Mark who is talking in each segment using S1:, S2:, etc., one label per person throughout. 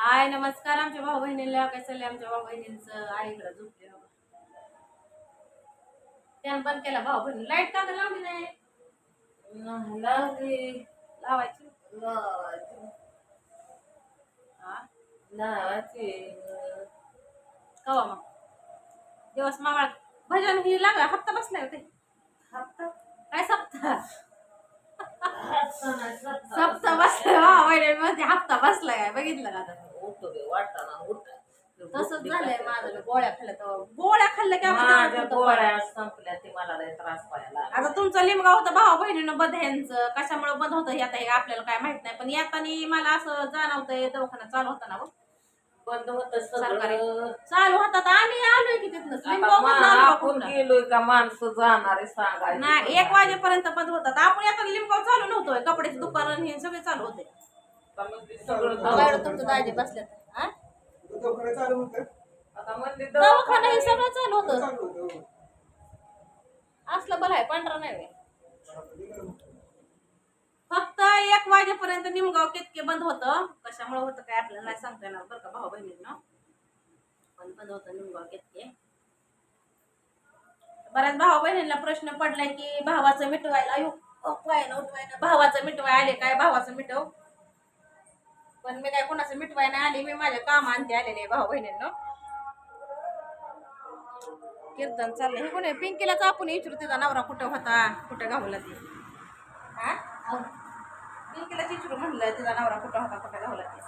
S1: हाय नमस्कार आमच्या भाऊ बहिणीला काय चाललंय आमच्या भाऊ बहिणींचं आईकडे झोपले त्यानं बंद केला. भाऊ बहिणी लाइट का लावली नाही?
S2: लावली.
S1: लावायची? हा? कवा मग? दिवस मावळ. भजन ही लागा हप्ता बसलाय होते.
S2: हप्ता?
S1: काय सप्ताह
S2: सप्ता.
S1: सप्ताह बसलाय. भाऊ बहिणींमध्ये हप्ता बसलाय. काय बघितलं का आता?
S2: वाटाणा उठ
S1: तसंच झालंय माझं. गोळ्या खाल्ल्या तर गोळ्या खाल्ल्या की
S2: माझ्या गोळ्या संपल्या ते मला लय त्रास व्हायला. लागला.
S1: आता तुमचं लिमगाव होतं भाऊ बहिणीनं बंद ह्यांचं. कशामुळे बंद होतं हे आता हे आपल्याला काय माहीत नाही. पण येताना मला असं जाणवतंय दवाखाना चालू होता ना हो.
S2: बंद होत
S1: सरकारी.
S2: सगळं
S1: चालू होता तर आम्ही आलोय की तिथनं.
S2: आता
S1: लिमगाव
S2: मा-
S1: मधनं आलो
S2: आपण. गेलोय का माणसं जाणारे सांगायचं
S1: नाही एक वाजेपर्यंत बंद होतात. आपण येताना लिमगाव चालू नव्हतोय. कपड्याचे दुकान आणि हे सगळे चालू होते.
S2: सगळं
S1: तुमचं दाजी बसले हा?
S3: दवाखाना चालू होतं
S2: आता
S1: दवाखाना हे सगळं चालू होतं.
S3: चालू होतं
S1: असलं बरं आहे पांढरा नाही होय.
S3: हो.
S1: फक्त एक वाजेपर्यंत निमगाव केतके बंद होतं. कशामुळे होतं काय आपल्याला नाही सांगता येणार बरं का भाऊ बहिणींना. पण बंद होतं निमगाव केतके. बऱ्याच भाऊ बहिणींना प्रश्न पडलाय की भावाचं मिटवायला अयो उठवायला उठवायला भावाचं मिटवाय आले काय भावाचं मिटव. पण मी काय कोणाचं मिटवाय नाही आली मी माझ्या कामांती आले नाही भाऊ बहिणींना. कीर्तन चाललंय. हे कोणी पिंकीलाच आपण विचारू तिचा नवरा कुठं होता कुठं गावला ती? हा? पिंकीला विचारू म्हणलं तिचा नवरा कुठं होता कुठं गावला ती?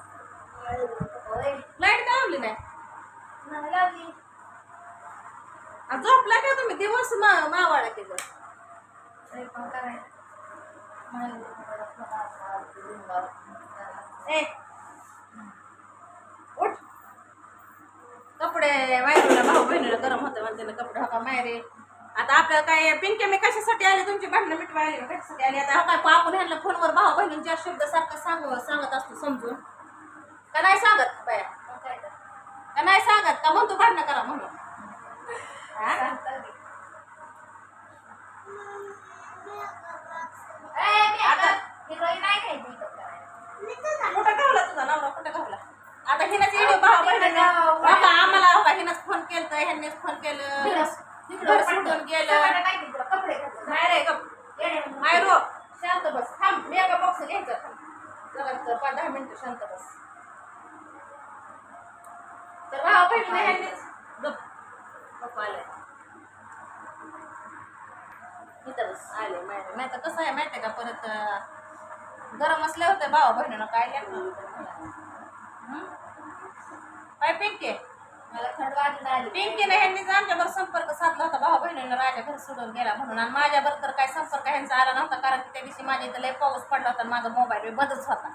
S1: लाइट का लावली. नाही झोपला का तुम्ही? दिवस मा मावाळा केलं. ए कपडे वायरूला भाऊ बहिणीला गरम होतं म्हणते ना कपडे हका मायरे आता आपल्याला काय पिंके मी कशासाठी आले? तुमची भांडणं मिटवाय आले का? कशासाठी आले? आता हा काय आपण ह्यांना फोनवर भाऊ बहिणींच्या शब्द सारखं सांग सांगत असतो समजून. का नाही सांगत बाया? का नाही सांगत? का म्हणतो भांडणं करा म्हणून? हा? आता कुठं गावला तुझा नवरा? कुठं गावला आता हिनच व्हिडिओ भाऊ बहिणीनं बाबा आम्हाला बाबा हिनच फोन केलं ह्यांनीच फोन केलं. घर सोडून गेलं. नाही रे गप. मायरो शांत बस. थांब मी एका बॉक्स घ्यायचं. तर पाच दहा मिनिटं शांत बस. तर भाऊ ह्यांनीच गप. इथं बस. आले माहिती नाही तर कसं आहे माहिती आहे का? परत गरम असले होते भावा बहिणीनं काय लेकरं हं? काय पिंके.
S4: मला थंड वाजून आली.
S1: पिंकीने ह्यांनीच आमच्यावर संपर्क साधला होता. भाऊ बहिणीनं राजा घर सोडून गेला म्हणून. आणि माझ्यावर तर काय संपर्क ह्यांचा आला नव्हता. कारण की त्या दिवशी माझ्या इथं लय पाऊस पडला होता आणि माझा मोबाईल बी बंदच होता.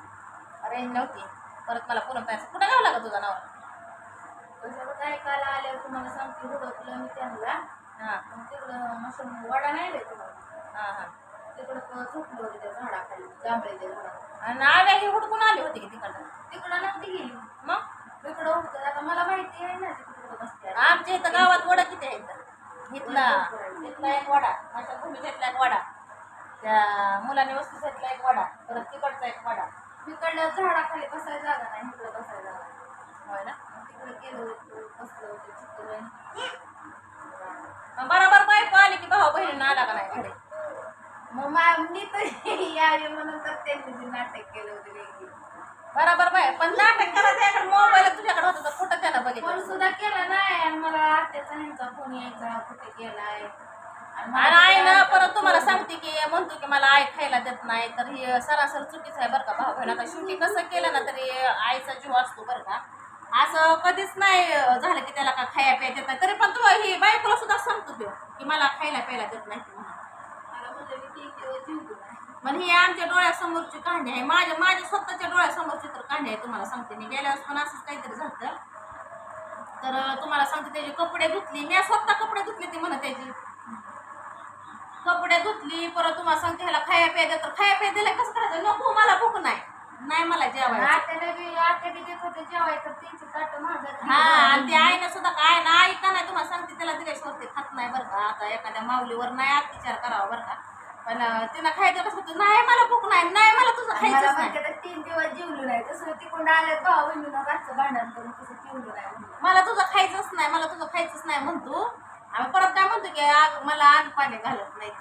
S1: रेंज नव्हती. परत मला पुन्हा पैसा कुठं गावला का तुझा नाव?
S4: तसं काय काल आल्यावर तुम्हाला सांगते हुडकलं मी त्यांना.
S1: हां.
S4: मग तिकडं मसून वडा नाही रे तुम्हाला
S1: हां हां.
S4: तिकडं प- झोपलं होते त्या झाडाखाली जांभळीच्या झाडा
S1: आणि आल्या ही हुडकून आली होती की तिकडं?
S4: तिकडं नव्हती गेली.
S1: मग?
S4: इकडं होतं. आता मला माहिती आहे ना तिकडं बसते
S1: आमच्या इथं गावात वडा किती आहे इथं? इथला. एक वडा. माझ्या इथला एक वडा. त्या मुलाने वस्तू इथला एक वडा. परत तिकडचा एक वडा.
S4: तिकडल्या झाडाखाली बसायला जागा नाही इकडं बसायला जागा
S1: होय ना?
S4: तिकडे गेलो बसलो होतो
S1: मग बरोबर बायको आली की भाऊ बहिणीनं आला का नाही घरी?
S4: मग मा- मी तर यावी म्हणून तर त्यांनी ते नाटक केलं होतं वेगळी
S1: बरोबर बाय पण नाटक करायचं याकडे मोबाईल तुझ्याकडे होता तर कुठं
S4: फोन
S1: बघितलं
S4: सुद्धा केला नाही आणि मला आत्याचा ह्यांचा फोन यायचा कुठे केलाय आणि मला
S1: आणि आई ना परत तुम्हाला सांगते की म्हणतो की मला आई खायला देत नाही तर हे सरासर चुकीचं आहे बरं का भाऊ बहीण आता शेवटी कसं केलं ना तरी आईचा जीव असतो बरं का असं कधीच नाही झालं की त्याला का खाया प्याय देत नाही तरी पण तू ही बायकोला सुद्धा सांगतो तो की मला खायला प्यायला देत नाही म्हणून.
S4: मला म्हणलं मी ठीक आहे, जीव दे.
S1: पण ही आमच्या डोळ्यासमोरची कहाणी आहे. माझ्या माझ्या स्वतःच्या डोळ्यासमोरची तर कहाणी आहे तुम्हाला सांगते. मी गेल्या वेळेस पण असंच काहीतरी झालं तर तुम्हाला सांगते त्याचे कपडे धुतली. मी स्वतः कपडे धुतले ती म्हणत त्याची कपडे धुतली परत तुम्हाला सांगते ह्याला खाया प्या तर खाया प्या दिलं. कसं करायचं? नको मला भूक नाही. नाही मला जेवायचं. हा आणि ते आईनं सुद्धा काय ना आई का नाही तुम्हाला सांगते त्याला दिल्याशिवाय ते खात नाही बरं का. आता एखाद्या माऊलीवर नाही अत्याचार करावा बरं का. पण तिनं खायचं कसं होतं? नाही मला भूक नाही नाही मला तुझं
S4: आणि मला
S1: खायचंच नाही.
S4: म्हणते तर तीन दिवस जेवलो नाही. तसं तिकडून आल्यात भाऊ बहिणीनं रातचं भांडण करून तसं जेवलो नाही म्हणलं.
S1: मला तुझं खायचंच नाही मला तुझं खायचंच नाही म्हणतो. आम्ही परत काय म्हणतो की आग मला आग पाणी घालत नाही.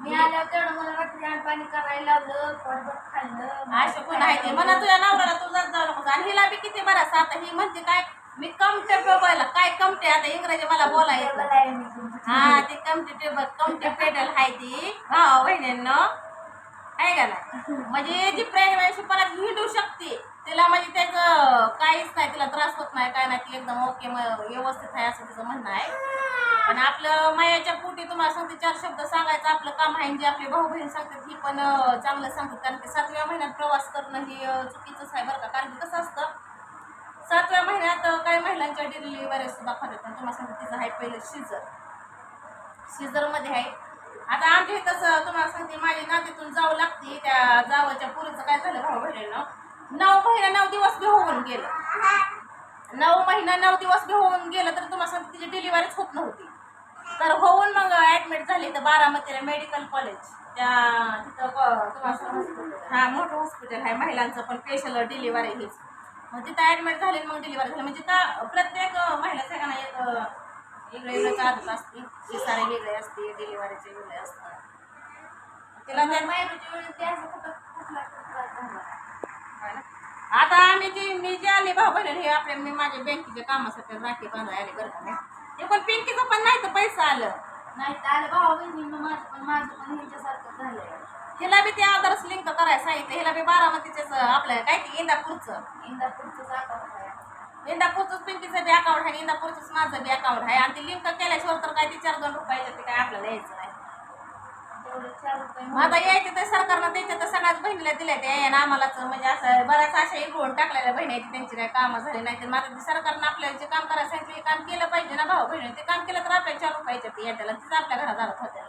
S4: मी आल्यावर तेवढं मला रात्री आण पाणी करायला लावलं पोटभर खाल्लं
S1: असे कोण आहे ते मला तुझ्या नवऱ्याला तू जात जाऊ नको आणि हिला बी किती बरं आता ही म्हणते काय मी कमटे बोलायला काय कमटे? आता इंग्रजी मला
S4: मी तुमचं.
S1: हा ती कमटी टेबल कमटी पेटल आहे ती. भावा बहिणींनो आहे का नाही? म्हणजे जी प्रेग्नन्सी परत हिंडू शकते तिला म्हणजे त्याचं काहीच नाही तिला त्रास होत नाही काय नाही ती एकदम ओके व्यवस्थित आहे असं तिचं म्हणणं आहे. पण आपलं मायाच्या पोटी तुम्हाला सांगते चार शब्द सांगायचं आपलं काम आहे जे आपले भाऊ बहीण सांगतात ही पण चांगलं सांगतात. कारण की सातव्या महिन्यात प्रवास करणं हे चुकीचंच आहे बरं का? कारण की कसं असतं सातव्या महिन्यात काही महिलांच्या डिलिव्हरी सुद्धा खातात पण तुम्हाला सांगते तिचं आहे पहिलं शिजर सीझरमध्ये आहे. आता आमच्या इथंच तुम्हाला सांगते माझी नातीतून जाऊ लागते त्या जावाच्या पुरीचं काय झालं भाऊ बहिणीनं? नऊ महिना नऊ दिवस बी होऊन गेलं. नऊ महिना नऊ दिवस बी होऊन गेलं तर तुम्हाला सांगते तिची डिलिव्हरीच होत नव्हती. तर होऊन मग ॲडमिट झाली तर बारामतीला मेडिकल कॉलेज त्या तिथं तुम्हाला हा मोठं हॉस्पिटल आहे महिलांचं पण स्पेशल डिलिव्हरी हेच मग तिथं ॲडमिट झाली मग डिलिव्हरी झाली. म्हणजे का प्रत्येक महिला सगळ्यांना एक वेगळं वेगळं चार्ज असते शिसारे वेगळे असते डिलिव्हरीचे वेगळे असतात. तिला ते
S4: ते झाला.
S1: आहे. आता आम्ही जी मी जे आले भाऊ बहिणी हे आपल्या मी माझ्या बँकेच्या कामासाठी राखी बांधाय आले बरं का ते पण पिंकीचं पण नाही तर पैसा आलं.
S4: नाही तर आलं भाऊ बहिणीनं माझं पण माझं पण ह्यांच्यासारखं झालंय.
S1: हिला बी ते आधारच लिंक करायला सांगितलं. हिला बी बारामतीचेच आपलं काय ते इंदापूरचं.
S4: इंदापूरचं आहे
S1: इंदापूरचंच पिंकीचं बी अकाउंट आहे इंदापूरचंच माझं बी अकाउंट आहे. आणि ते लिंक केल्याशिवाय तर काय ते चार दोन रुपयाचं ते काय आपल्याला यायचं नाही.
S4: रुपये
S1: आता यायचे तर सरकारनं त्याच्या तर सगळ्याच बहिणीला दिल्या ते आणि आम्हालाच म्हणजे असं बऱ्याच अशा इकडून टाकलेल्या बहिणी आहेत त्यांची काही कामं झाली नाही तर ते सरकारनं आपल्याला जे काम करायला सांगितलं हे काम केलं पाहिजे ना भाऊ बहिणी ते काम केलं तर आपल्याला चार रुपयाच्या ते येत्याला तिथं आपल्या घरादारात होत्या.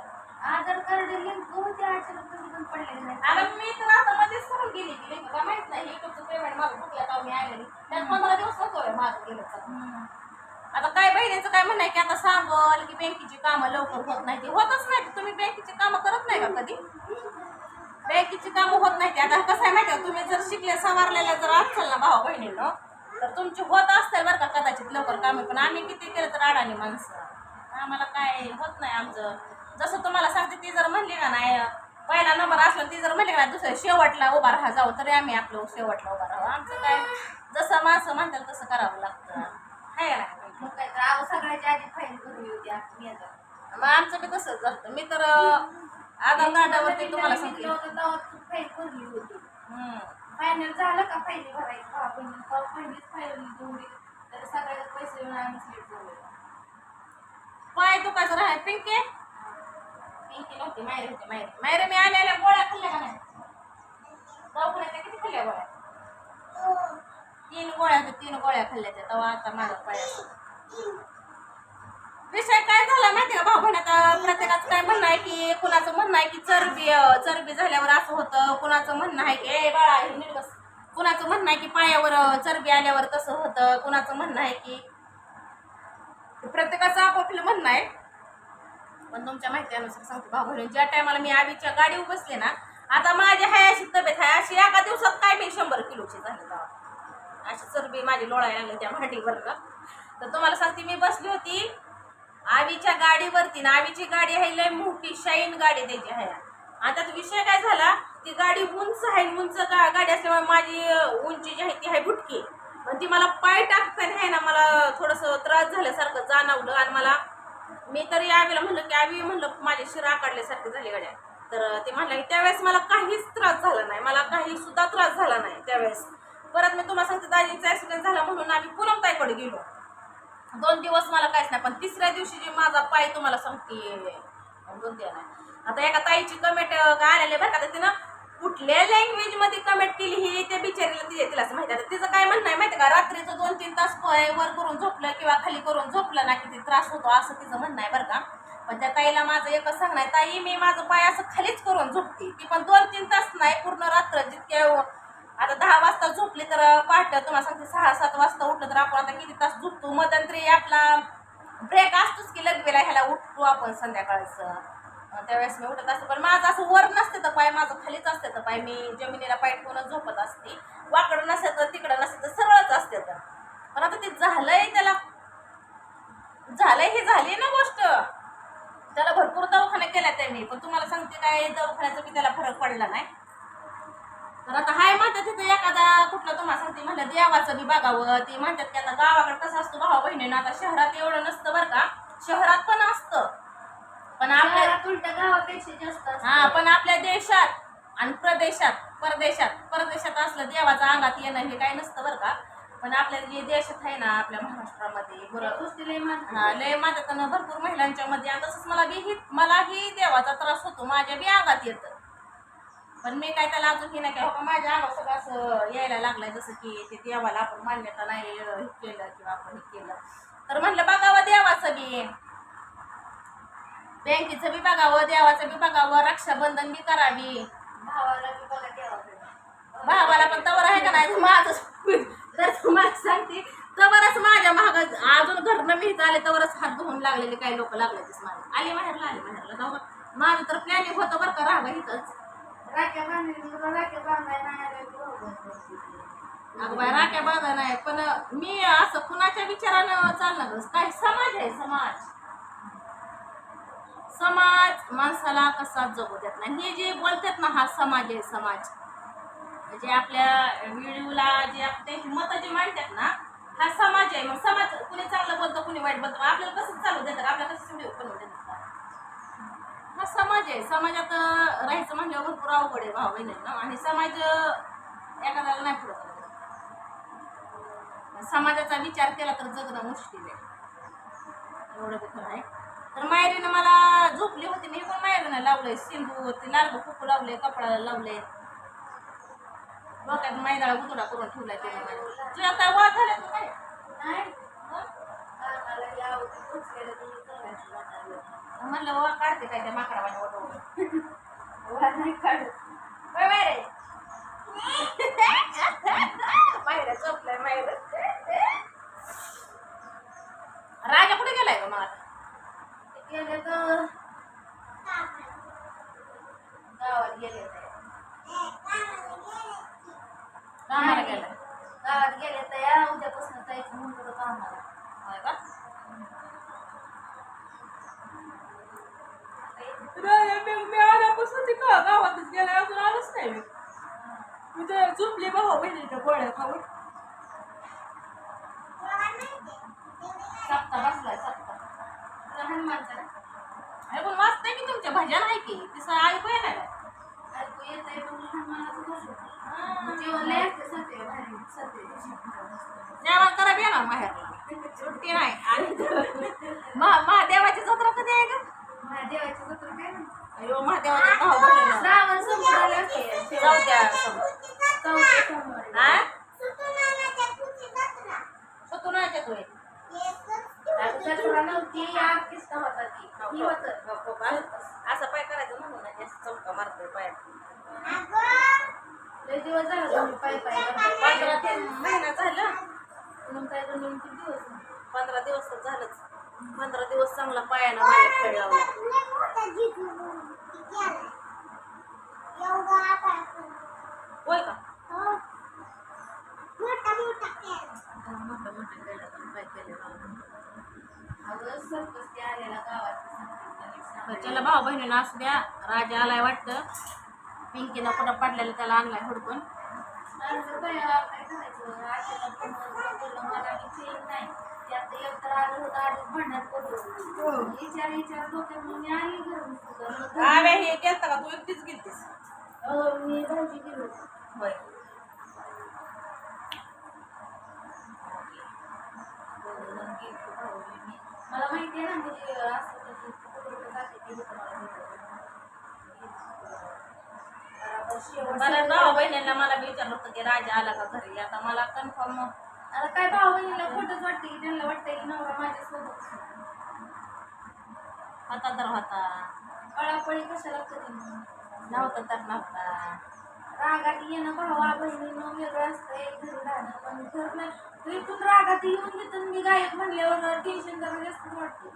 S4: आधार कार्ड लिंक होते आठशे रुपये पडलेले नाही?
S1: अगं मी तर आता मध्येच करून गेली की नाही का? माहीत नाही इकडचं पेमेंट माझं बुकला का मी आलेली? त्यात पंधरा दिवस होतोय माझं गेलं तर. आता काय बहिणीचं काय म्हणणं की आता सांगल की बँकेची कामं लवकर होत नाही ते होतच नाही. तुम्ही बँकेची कामं करत नाही का कधी? बँकेची कामं होत नाही ते. आता कसं आहे माहिती तुम्ही जर शिकले सवारलेल्या जर असाल ना भाऊ बहिणीनं तर तुमची होत असतील बरं का कदाचित लवकर कामे. पण आम्ही किती केलं तर अडाणी माणसं. आम्हाला काय होत नाही आमचं. जसं तुम्हाला सांगते ती जर म्हणली का नाही पहिला नंबर असला ती जर म्हणली का नाही दुसऱ्या शेवटला उभा राहा जाऊ तरी आम्ही आपलं शेवटला उभा राहू. आमचं काय जसं माणसं म्हणतात तसं करावं लागतं. आहे नाही?
S4: मग काय तर अहो सगळ्याच्या आधी फाईल भरली होती आम्ही आता.
S1: मग आमचं बी तसंच झालं. मी तर आधार कार्डावरती तुम्हाला सांगते.
S4: फाईल भरली होती. फायनल झालं का फायली भरायची? भाऊ बहिणी पहिलीच फाईल जेवढी तर सगळ्यात पैसे येऊन आम्ही सिलेक्ट झालो
S1: पाय दुखायचं राहाय पिंके. पिंकी नव्हती मायरे होती मायरे मायरे मी आलेल्या गोळ्या खाल्ल्या का नाही दवाखान्याच्या किती खाल्ल्या गोळ्या तीन गोळ्या होत्या तीन गोळ्या खाल्ल्या त्या तेव्हा आता माझा विषय काय झाला माहिती का भाऊ बहिण आता प्रत्येकाचं काय म्हणणं आहे की कुणाचं म्हणणं आहे की चरबी चरबी झाल्यावर असं होतं कुणाचं म्हणणं आहे की ए बाळा हे नीट बस कुणाचं म्हणणं आहे की पायावर चरबी आल्यावर तसं होतं कुणाचं म्हणणं आहे की प्रत्येकाचं आपापलं म्हणणं आहे. पण तुमच्या माहितीनुसार सांगतो भाऊ बहिणी ज्या टायमाला मी आवीच्या गाडी बसले ना आता माझी हाय अशी तब्येत आहे अशी एका दिवसात काय मी शंभर किलोची झाली तेव्हा. अशी चरबी माझी लोळायला लागली त्या भाटीवर तर तुम्हाला सांगते मी बसली होती आवीच्या गाडीवरती ना आवीची गाडी आहे लय मोठी शाईन गाडी त्याची आहे. आणि त्यात विषय काय झाला ती गाडी उंच आहे उंच गा गाडी असल्यामुळे माझी उंची जी आहे ती आहे बुटकी. पण ती मला पाय टाकताना आहे ना मला थोडंसं त्रास झाल्यासारखं जाणवलं आणि मला मी तरी आवीला म्हणलं की आवी म्हणलं माझे शिरा काढल्यासारखी झाले गड्या. तर ते म्हणलं की त्यावेळेस मला काहीच त्रास झाला नाही. मला काही सुद्धा त्रास झाला नाही त्यावेळेस. परत मी तुम्हाला सांगते दाजींचा ॲक्सिडेंट झाला म्हणून आम्ही पुनमताईकडे गेलो. दोन दिवस मला काहीच नाही पण तिसऱ्या दिवशी जे माझा पाय तुम्हाला सांगते दोन दिवस नाही. आता एका ताईची कमेंट आलेले बरं का तर तिनं कुठल्या लँग्वेजमध्ये कमेंट केली ही? त्या बिचारीला तिथे तिलाच माहिती आहे. आता तिचं काय म्हणणं आहे माहिती आहे का? रात्रीचं दोन तीन तास पाय वर करून झोपलं किंवा खाली करून झोपलं ना किती त्रास होतो असं तिचं म्हणणं आहे बरं का. पण त्या ताईला माझं एकच सांगणं आहे ताई मी माझं पाय असं खालीच करून झोपते. ती पण दोन तीन तास नाही पूर्ण रात्र जितक्या आता दहा वाजता झोपली तर पहाटे तुम्हाला सांगते सहा सात वाजता उठलं तर आपण आता किती तास झोपतो? मध्यंतरी आपला ब्रेक असतोच की लगवेला ह्याला उठतो आपण संध्याकाळचं. त्यावेळेस मी उठत असते. पण माझं असं वर नसते तर पाय माझं खालीच असते तर पाय मी जमिनीला पाय ठेवूनच झोपत असते. वाकडं नसते तर तिकडं नसते तर सरळच असते तर. पण आता ते झालंय त्याला. झालंय हे झाली ना गोष्ट. त्याला भरपूर दवाखाने केल्या त्या मी. पण तुम्हाला सांगते काय दवाखान्याचा की त्याला फरक पडला नाही. तर आता हाय म्हणतात तिथं एखादा कुठलं तुम्हाला सांगते म्हणलं देवाचं बी बघावं. ते म्हणतात की आता गावाकडे कसं असतं भावा बहिणीनं आता शहरात एवढं नसतं बरं का. शहरात पण असतं. पण आपल्या
S4: गावापेक्षा जास्त असतं.
S1: हा पण आपल्या देशात आणि प्रदेशात परदेशात परदेशात असलं देवाच्या अंगात येणं हे काही नसतं बरं का. पण आपल्या जे देशात आहे ना आपल्या महाराष्ट्रामध्ये
S4: त्या
S1: बरं
S4: गोष्टी लय मानतात.
S1: हा लय माझ्याकडनं भरपूर महिलांच्या मध्ये आणि तसंच मला बी ही मलाही देवाचा त्रास होतो. माझ्या बी अंगात येतं. पण मी काय त्याला अजून हे नाही हो, माझ्या अंगात सगळं असं यायला लागलंय. जसं की ते देवाला आपण मान्यता नाही अं, हे केलं किंवा आपण हे केलं. तर म्हणलं बघावं देवाचं बी. बँकेचं बी बघावं देवाचं बी बघावं रक्षाबंधन बी करावी.
S4: भावाला बी बघा देवाकडे.
S1: भावाला पण तवर आहे का नाही? माझं तर तुम्हाला सांगते तवरच माझ्या महाग अजून घरनं मी आले तवरच हात धुवून लागलेले काही लोक लागले आली माहेरला आली माहेरला जाऊ का? माझं तर प्लॅनिंग होतं बरं का राहा इथंच.
S4: राख्या बांधली राख्या बांधाय नाही
S1: राख्या बांधा नाही पण मी असं कुणाच्या विचारानं चालणार. काय समाज आहे समाज. समाज माणसाला कसा जगू देत नाही. हे जे बोलतात ना हा समाज आहे समाज. म्हणजे आपल्या व्हिडिओला जे त्यांची मतं जे मांडतात ना हा समाज आहे. मग समाज कुणी चांगलं बोलतं कुणी वाईट बोलतो? आपल्याला कसं चालू देतात? आपल्याला कसं व्हिडिओ देतात? हा समाज आहे. समाजात राहायचं म्हणल्यावर भरपूर अवघड आहे भाव बहिणी ना? आणि समाज एखाद्याला नाही पुढं समाजाचा विचार केला तर जगणं मुश्किल आहे. एवढं खरं आहे. तर मायरीनं मला झोपली होती मी पण मायरीनं लावलंय. सिंदूर ते लाल कुकू लावले कपडाला लावले. डोक्यात मैदाळा गुतडा करून ठेवलाय ते तुझ्या काय वाद झाले तू काय. म्हणलं वा काढते काय त्या
S4: नाही काढत.
S1: बाय रे मायरा झोपलाय मायरा. राजा कुठे गेलाय का मला
S4: गेले तर गावात गेले.
S1: कामाला गेलाय
S4: गावात गेले तर या उद्यापासून जायचं म्हणतो कामाला.
S1: होय का मी आल्यापासून ती का गावातच गेले अजून आलोच नाही मी. मी तर झोपली भाऊ बहिणीच्या गोळ्या खाऊन सप्ता बसलाय
S4: हनुमानचा
S1: ऐकून वाचतंय की तुमच्या भजन आहे की? तिचं ऐकू येणार.
S4: ऐकू येत आहे पण हनुमानाचं कसं जेवण लय असते सत्य भारी सत्य
S1: जेवण करा येणार माहेरला सुट्टी नाही. आणि महा- महादेवाची जत्रा कधी आहे का
S4: महादेवाची जत्रा काय
S1: अयो महादेवाचा
S4: श्रावण संपवायला असते.
S1: चौथ्या समोर. हा सतुनाच्या तू
S4: जत्रा नव्हती आठ किस्ता होता ती. ही होतं.
S1: असं पाय करायचं म्हणून ना जास्त चमका मारतोय पाय
S4: लय दिवस झाले पायी पायी
S1: पंधरा ते महिना झालं.
S4: म्हणून काय दोन तीन दिवस.
S1: पंधरा दिवस तर झालंच. पंधरा दिवस चांगला पायानं माझ्या खेळ लावला होय का? मोठं मोठं पण काय केलं लावलं.
S4: अगं सर्कस ते आलेला गावात
S1: तर चला भाऊ बहिणीनं असू द्या. राजा आलाय वाटतं. पिंकीनं कुठं पडलेलं त्याला आणलाय हुडकून. आव्या हे गेलता का तू? एकटीच गेलतीस.
S4: अहो, मी गेलो
S1: होय
S4: मला माहिती आहे ना म्हणजे असं मला
S1: भाऊ बहिणींना मला विचारलं होतं की राजा आला का घरी? आता मला कन्फर्म
S4: आता काय भाऊ बहिणीला खोटंच वाटतं की त्यांना वाटतं की नवरा माझ्यासोबत
S1: होता तर होता.
S4: पळापळी कशाला कधी
S1: नव्हता तर नव्हता.
S4: रागात येणं भावा बहिणीनं वेगळं असतं एक घरी राहणं पण घर नाही. तू इथून रागात येऊन घेतो मी गायक म्हणल्यावर टेन्शन जरा जास्तच वाटतं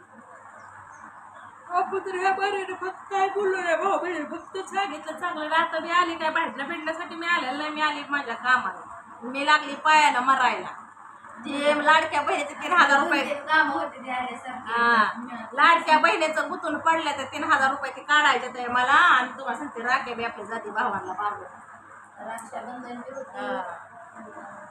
S1: आपण तर ह्या बहिणीने फक्त काय बोललो नाही भाऊ बहिणी फक्त सांगितलं चांगलं आता मी आली काय भांडणं भिडण्यासाठी मी आलेलं नाही मी आली माझ्या कामाला. मी लागली पायाला मरायला. जे लाडक्या बहिणीचे तीन हजार रुपये
S4: काम होते ते
S1: हा. लाडक्या बहिणीचं गुतून पडलं तर तीन हजार रुपये ते काढायचे ते मला आणि तुम्हाला सांगते राखे बी आपली जाती भावांना बाबू
S4: रक्षाबंधन बी होती